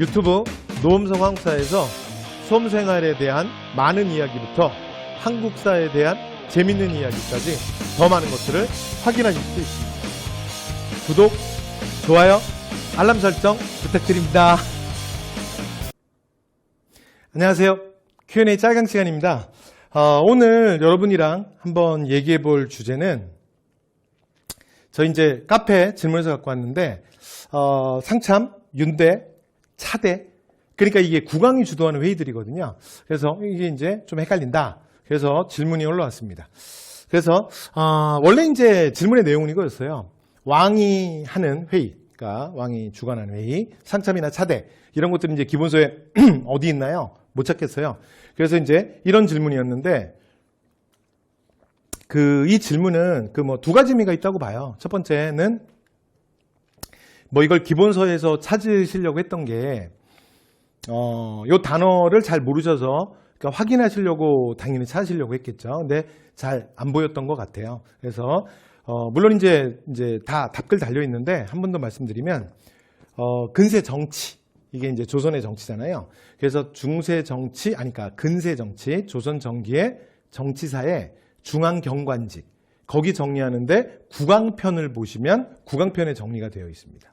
유튜브 노음성 한국사에서 수험생활에 대한 많은 이야기부터 한국사에 대한 재밌는 이야기까지 더 많은 것들을 확인하실 수 있습니다. 구독, 좋아요, 알람 설정 부탁드립니다. 안녕하세요. Q&A 짤강 시간입니다. 어, 오늘 여러분이랑 한번 얘기해 볼 주제는 저 이제 카페 질문에서 갖고 왔는데 어, 상참, 윤대, 차대 그러니까 이게 국왕이 주도하는 회의들이거든요. 그래서 이게 이제 좀 헷갈린다. 그래서 질문이 올라왔습니다. 그래서 어, 원래 이제 질문의 내용은 이거였어요. 왕이 하는 회의, 그러니까 왕이 주관하는 회의, 상참이나 차대 이런 것들은 이제 기본서에 어디 있나요? 못 찾겠어요. 그래서 이제 이런 질문이었는데 그 이 질문은 그 뭐 두 가지 의미가 있다고 봐요. 첫 번째는 뭐 이걸 기본서에서 찾으시려고 했던 게 어, 요 단어를 잘 모르셔서 그러니까 확인하시려고 당연히 찾으시려고 했겠죠. 근데 잘 안 보였던 것 같아요. 그래서 어, 물론 이제 이제 다 답글 달려 있는데 한 번 더 말씀드리면 어, 근세 정치 이게 이제 조선의 정치잖아요. 그래서 중세 정치 아니 그러니까 근세 정치 조선 정기의 정치사의 중앙 경관직 거기 정리하는데 국왕편을 보시면 국왕편에 정리가 되어 있습니다.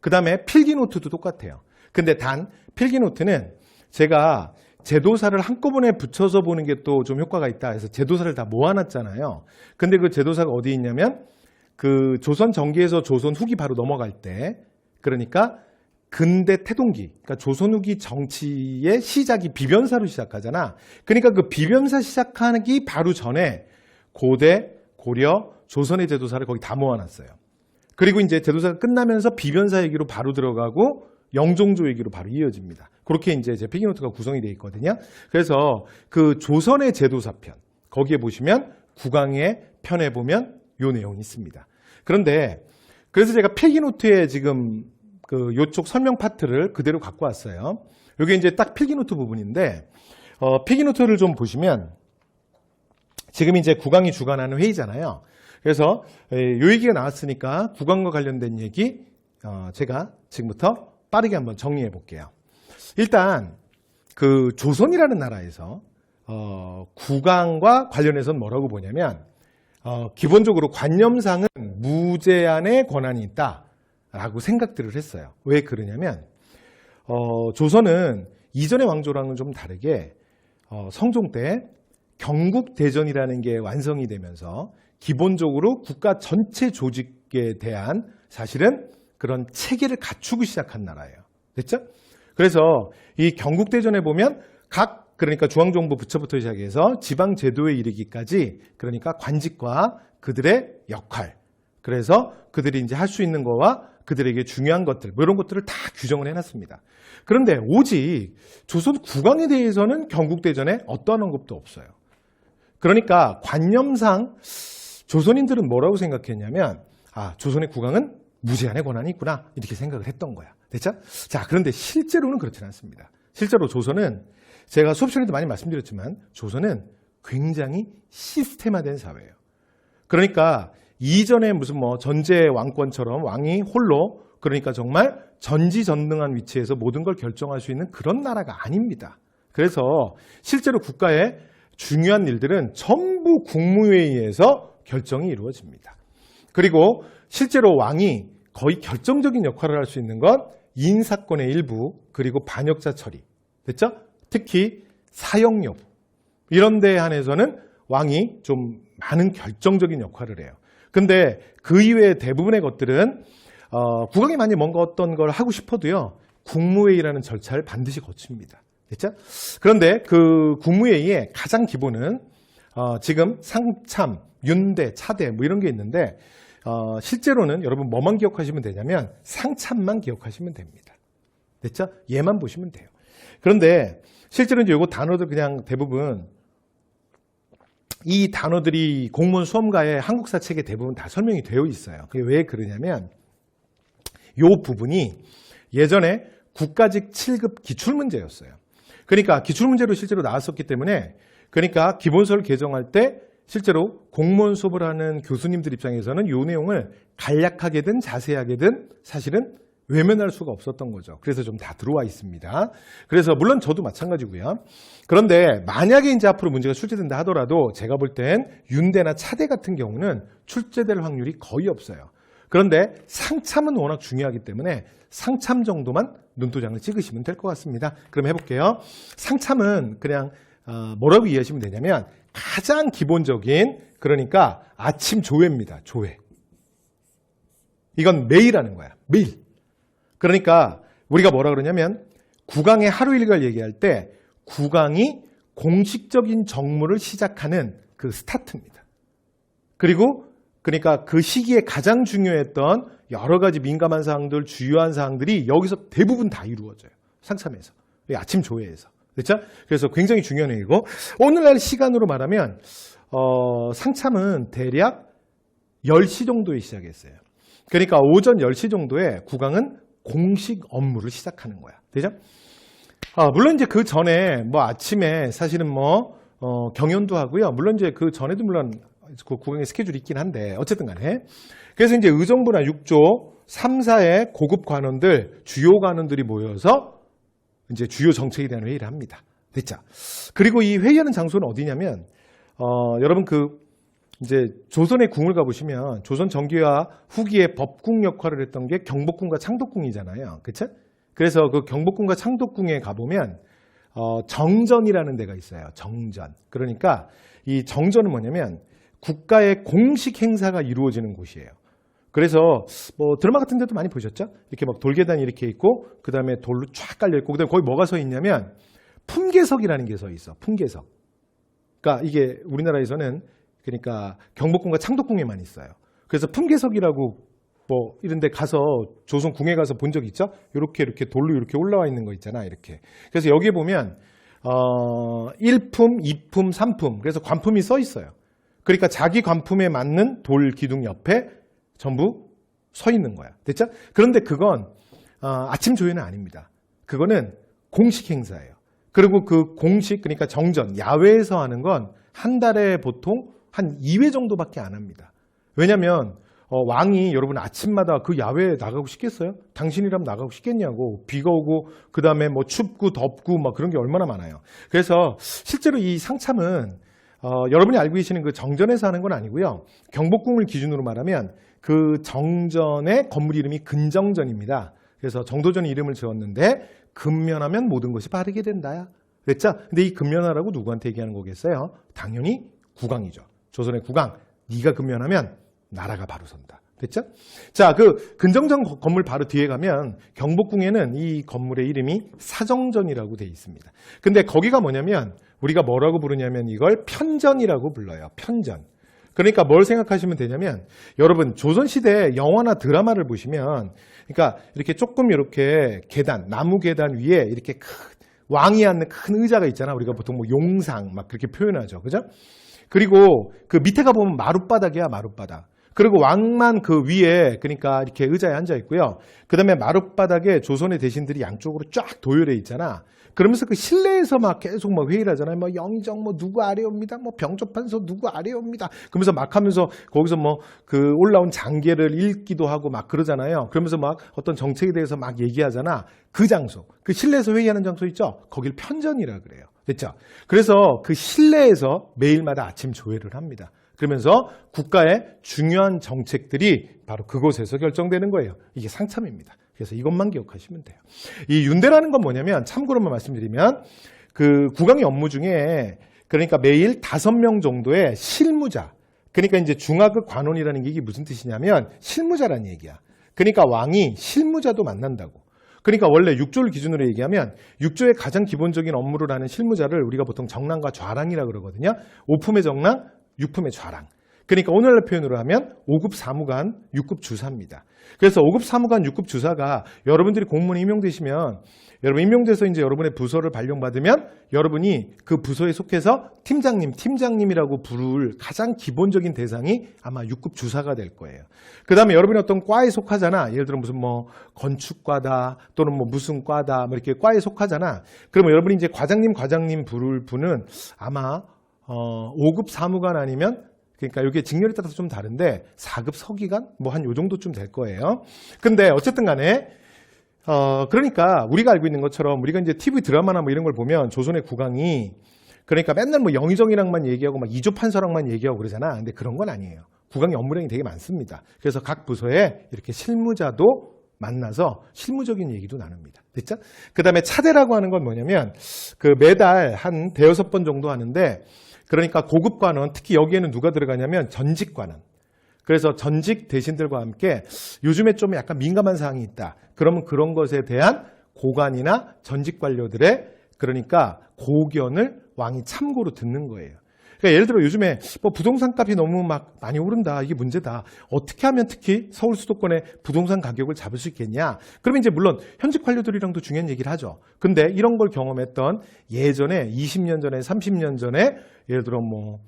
그 다음에 필기노트도 똑같아요. 근데 단 필기노트는 제가 제도사를 한꺼번에 붙여서 보는 게 또 좀 효과가 있다 해서 제도사를 다 모아놨잖아요. 근데 그 제도사가 어디 있냐면 그 조선 전기에서 조선 후기 바로 넘어갈 때 그러니까 근대 태동기, 그러니까 조선 후기 정치의 시작이 비변사로 시작하잖아. 그러니까 그 비변사 시작하기 바로 전에 고대, 고려, 조선의 제도사를 거기 다 모아놨어요. 그리고 이제 제도사가 끝나면서 비변사 얘기로 바로 들어가고 영종조 얘기로 바로 이어집니다. 그렇게 이제 제 필기노트가 구성이 되어 있거든요. 그래서 그 조선의 제도사편 거기에 보시면 국왕의 편에 보면 요 내용이 있습니다. 그런데 그래서 제가 필기노트에 지금 그 요쪽 설명 파트를 그대로 갖고 왔어요. 이게 이제 딱 필기노트 부분인데 어, 필기노트를 좀 보시면 지금 이제 국왕이 주관하는 회의잖아요. 그래서 에, 요 얘기가 나왔으니까 국왕과 관련된 얘기 어, 제가 지금부터 빠르게 한번 정리해 볼게요. 일단 그 조선이라는 나라에서 어, 국왕과 관련해서는 뭐라고 보냐면 어, 기본적으로 관념상은 무제한의 권한이 있다라고 생각들을 했어요. 왜 그러냐면 어, 조선은 이전의 왕조랑은 좀 다르게 어, 성종 때 경국 대전이라는 게 완성이 되면서 기본적으로 국가 전체 조직에 대한 사실은 그런 체계를 갖추고 시작한 나라예요. 됐죠? 그래서 이 경국대전에 보면 각 그러니까 중앙정부 부처부터 시작해서 지방 제도에 이르기까지 그러니까 관직과 그들의 역할 그래서 그들이 이제 할 수 있는 거와 그들에게 중요한 것들 뭐 이런 것들을 다 규정을 해놨습니다. 그런데 오직 조선 국왕에 대해서는 경국대전에 어떠한 언급도 없어요. 그러니까 관념상 조선인들은 뭐라고 생각했냐면 아 조선의 국왕은 무제한의 권한이 있구나 이렇게 생각을 했던 거야. 됐죠? 자 그런데 실제로는 그렇지 않습니다. 실제로 조선은 제가 수업 시간에도 많이 말씀드렸지만 조선은 굉장히 시스템화된 사회예요. 그러니까 이전에 무슨 뭐 전제 왕권처럼 왕이 홀로 그러니까 정말 전지전능한 위치에서 모든 걸 결정할 수 있는 그런 나라가 아닙니다. 그래서 실제로 국가의 중요한 일들은 전부 국무회의에서 결정이 이루어집니다. 그리고 실제로 왕이 거의 결정적인 역할을 할 수 있는 건 인사권의 일부 그리고 반역자 처리 됐죠? 특히 사형 여부 이런 데 한해서는 왕이 좀 많은 결정적인 역할을 해요. 근데 그 이외의 대부분의 것들은 어, 국왕이 만약 뭔가 어떤 걸 하고 싶어도요 국무회의라는 절차를 반드시 거칩니다. 됐죠? 그런데 그 국무회의의 가장 기본은 어, 지금 상참, 윤대, 차대 뭐 이런 게 있는데 어, 실제로는 여러분 뭐만 기억하시면 되냐면 상참만 기억하시면 됩니다. 됐죠? 얘만 보시면 돼요. 그런데 실제로 이제 요거 단어들 그냥 대부분 이 단어들이 공무원 수험가의 한국사 책에 대부분 다 설명이 되어 있어요. 그게 왜 그러냐면 요 부분이 예전에 국가직 7급 기출문제였어요. 그러니까 기출문제로 실제로 나왔었기 때문에 그러니까 기본서를 개정할 때 실제로 공무원 수업을 하는 교수님들 입장에서는 이 내용을 간략하게든 자세하게든 사실은 외면할 수가 없었던 거죠. 그래서 좀 다 들어와 있습니다. 그래서 물론 저도 마찬가지고요. 그런데 만약에 이제 앞으로 문제가 출제된다 하더라도 제가 볼 땐 윤대나 차대 같은 경우는 출제될 확률이 거의 없어요. 그런데 상참은 워낙 중요하기 때문에 상참 정도만 눈도장을 찍으시면 될 것 같습니다. 그럼 해볼게요. 상참은 그냥 어, 뭐라고 이해하시면 되냐면 가장 기본적인 그러니까 아침 조회입니다. 조회. 이건 매일 하는 거야. 매일. 그러니까 우리가 뭐라 그러냐면 국왕의 하루 일과를 얘기할 때 국왕이 공식적인 정무를 시작하는 그 스타트입니다. 그리고 그러니까 그 시기에 가장 중요했던 여러 가지 민감한 사항들, 주요한 사항들이 여기서 대부분 다 이루어져요. 상참에서. 이 아침 조회에서. 그렇죠? 그래서 굉장히 중요한 얘기고 오늘날 시간으로 말하면 어, 상참은 대략 10시 정도에 시작했어요. 그러니까 오전 10시 정도에 국왕은 공식 업무를 시작하는 거야. 되죠? 아, 물론 이제 그 전에 뭐 아침에 사실은 뭐 어, 경연도 하고요. 물론 이제 그 전에도 물론 그 국왕의 스케줄이 있긴 한데 어쨌든 간에 그래서 이제 의정부나 6조 3, 4의 고급 관원들, 주요 관원들이 모여서 이제 주요 정책에 대한 회의를 합니다. 됐죠? 그리고 이 회의하는 장소는 어디냐면 어, 여러분 그 이제 조선의 궁을 가보시면 조선 전기와 후기의 법궁 역할을 했던 게 경복궁과 창덕궁이잖아요. 그쵸? 그래서 그 경복궁과 창덕궁에 가보면 어, 정전이라는 데가 있어요. 정전. 그러니까 이 정전은 뭐냐면 국가의 공식 행사가 이루어지는 곳이에요. 그래서 뭐 드라마 같은 데도 많이 보셨죠? 이렇게 막 돌계단이 이렇게 있고 그 다음에 돌로 쫙 깔려 있고 그다음에 거기 뭐가 서 있냐면 품계석이라는 게 서 있어. 품계석. 그러니까 이게 우리나라에서는 그러니까 경복궁과 창덕궁에만 있어요. 그래서 품계석이라고 뭐 이런 데 가서 조선 궁에 가서 본 적 있죠? 이렇게 이렇게 돌로 이렇게 올라와 있는 거 있잖아. 이렇게. 그래서 여기에 보면 어 1품, 2품, 3품. 그래서 관품이 써 있어요. 그러니까 자기 관품에 맞는 돌 기둥 옆에 전부 서 있는 거야. 됐죠? 그런데 그건 어, 아침 조회는 아닙니다. 그거는 공식 행사예요. 그리고 그 공식 그러니까 정전 야외에서 하는 건 한 달에 보통 한 2회 정도밖에 안 합니다. 왜냐하면 어, 왕이 여러분 아침마다 그 야외에 나가고 싶겠어요? 당신이라면 나가고 싶겠냐고 비가 오고 그 다음에 뭐 춥고 덥고 막 그런 게 얼마나 많아요. 그래서 실제로 이 상참은 어, 여러분이 알고 계시는 그 정전에서 하는 건 아니고요. 경복궁을 기준으로 말하면 그 정전의 건물 이름이 근정전입니다. 그래서 정도전 이름을 지었는데 근면하면 모든 것이 바르게 된다야. 그랬죠? 근데 이 근면하라고 누구한테 얘기하는 거겠어요? 당연히 국왕이죠. 조선의 국왕. 네가 근면하면 나라가 바로 선다. 됐죠? 자, 그 근정전 건물 바로 뒤에 가면 경복궁에는 이 건물의 이름이 사정전이라고 돼 있습니다. 근데 거기가 뭐냐면 우리가 뭐라고 부르냐면 이걸 편전이라고 불러요. 편전. 그러니까 뭘 생각하시면 되냐면 여러분 조선시대 영화나 드라마를 보시면 그러니까 이렇게 조금 이렇게 계단, 나무 계단 위에 이렇게 큰 왕이 앉는 큰 의자가 있잖아. 우리가 보통 뭐 용상 막 그렇게 표현하죠. 그죠? 그리고 그 밑에 가 보면 마룻바닥이야, 마룻바닥. 그리고 왕만 그 위에 그러니까 이렇게 의자에 앉아 있고요. 그다음에 마룻바닥에 조선의 대신들이 양쪽으로 쫙 도열해 있잖아. 그러면서 그 실내에서 막 계속 막 회의를 하잖아요. 뭐 영의정 뭐 누구 아래옵니다. 뭐 병조판서 누구 아래옵니다. 그러면서 막 하면서 거기서 뭐 그 올라온 장계를 읽기도 하고 막 그러잖아요. 그러면서 막 어떤 정책에 대해서 막 얘기하잖아. 그 장소. 그 실내에서 회의하는 장소 있죠? 거길 편전이라 그래요. 됐죠? 그래서 그 실내에서 매일마다 아침 조회를 합니다. 그러면서 국가의 중요한 정책들이 바로 그곳에서 결정되는 거예요. 이게 상참입니다. 그래서 이것만 기억하시면 돼요. 이 윤대라는 건 뭐냐면 참고로만 말씀드리면 그 국왕의 업무 중에 그러니까 매일 다섯 명 정도의 실무자 그러니까 이제 중화극 관원이라는 게 이게 무슨 뜻이냐면 실무자라는 얘기야. 그러니까 왕이 실무자도 만난다고. 그러니까 원래 6조를 기준으로 얘기하면 6조의 가장 기본적인 업무를 하는 실무자를 우리가 보통 정랑과 좌랑이라 그러거든요. 5품의 정랑, 6품의 좌랑. 그러니까 오늘날 표현으로 하면 5급 사무관, 6급 주사입니다. 그래서 5급 사무관, 6급 주사가 여러분들이 공무원에 임용되시면 여러분 임용돼서 이제 여러분의 부서를 발령받으면 여러분이 그 부서에 속해서 팀장님, 팀장님이라고 부를 가장 기본적인 대상이 아마 6급 주사가 될 거예요. 그 다음에 여러분이 어떤 과에 속하잖아. 예를 들어 무슨 뭐 건축과다 또는 뭐 무슨 과다 뭐 이렇게 과에 속하잖아. 그러면 여러분이 이제 과장님, 과장님 부를 분은 아마 어, 5급 사무관 아니면 그러니까 이게 직렬에 따라서 좀 다른데 4급 서기관 뭐 한 요 정도쯤 될 거예요. 근데 어쨌든 간에 어, 그러니까 우리가 알고 있는 것처럼 우리가 이제 TV 드라마나 뭐 이런 걸 보면 조선의 국왕이 그러니까 맨날 뭐 영의정이랑만 얘기하고 막 이조 판서랑만 얘기하고 그러잖아. 근데 그런 건 아니에요. 국왕의 업무량이 되게 많습니다. 그래서 각 부서에 이렇게 실무자도 만나서 실무적인 얘기도 나눕니다. 됐죠? 그 다음에 차대라고 하는 건 뭐냐면 그 매달 한 대여섯 번 정도 하는데 그러니까 고급관원 특히 여기에는 누가 들어가냐면 전직관원. 그래서 전직 대신들과 함께 요즘에 좀 약간 민감한 사항이 있다. 그러면 그런 것에 대한 고관이나 전직 관료들의 그러니까 고견을 왕이 참고로 듣는 거예요. 그러니까 예를 들어 요즘에 뭐 부동산 값이 너무 막 많이 오른다. 이게 문제다. 어떻게 하면 특히 서울 수도권의 부동산 가격을 잡을 수 있겠냐? 그러면 이제 물론 현직 관료들이랑도 중요한 얘기를 하죠. 근데 이런 걸 경험했던 예전에 20년 전에 30년 전에 예를 들어 뭐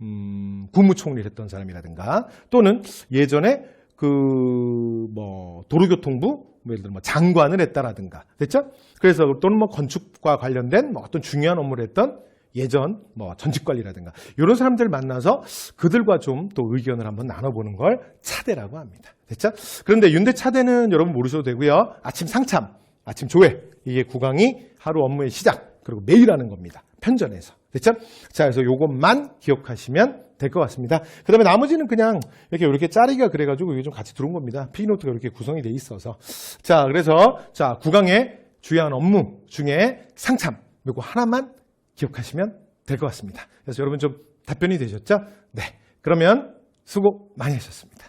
음, 국무총리를 했던 사람이라든가 또는 예전에 그 뭐 도로교통부 뭐 예를 들어 뭐 장관을 했다라든가 됐죠? 그래서 또는 뭐 건축과 관련된 뭐 어떤 중요한 업무를 했던 예전 뭐 전직 관리라든가 이런 사람들 만나서 그들과 좀 또 의견을 한번 나눠보는 걸 차대라고 합니다. 됐죠? 그런데 윤대 차대는 여러분 모르셔도 되고요. 아침 상참, 아침 조회 이게 국왕이 하루 업무의 시작 그리고 매일 하는 겁니다. 편전에서 됐죠? 자 그래서 요것만 기억하시면 될 것 같습니다. 그 다음에 나머지는 그냥 이렇게 이렇게 짜리가 그래가지고 이게 좀 같이 들어온 겁니다. 피노트가 이렇게 구성이 돼 있어서 자 그래서 자 국왕의 주요한 업무 중에 상참 요거 하나만 기억하시면 될 것 같습니다. 그래서 여러분 좀 답변이 되셨죠? 네. 그러면 수고 많이 하셨습니다.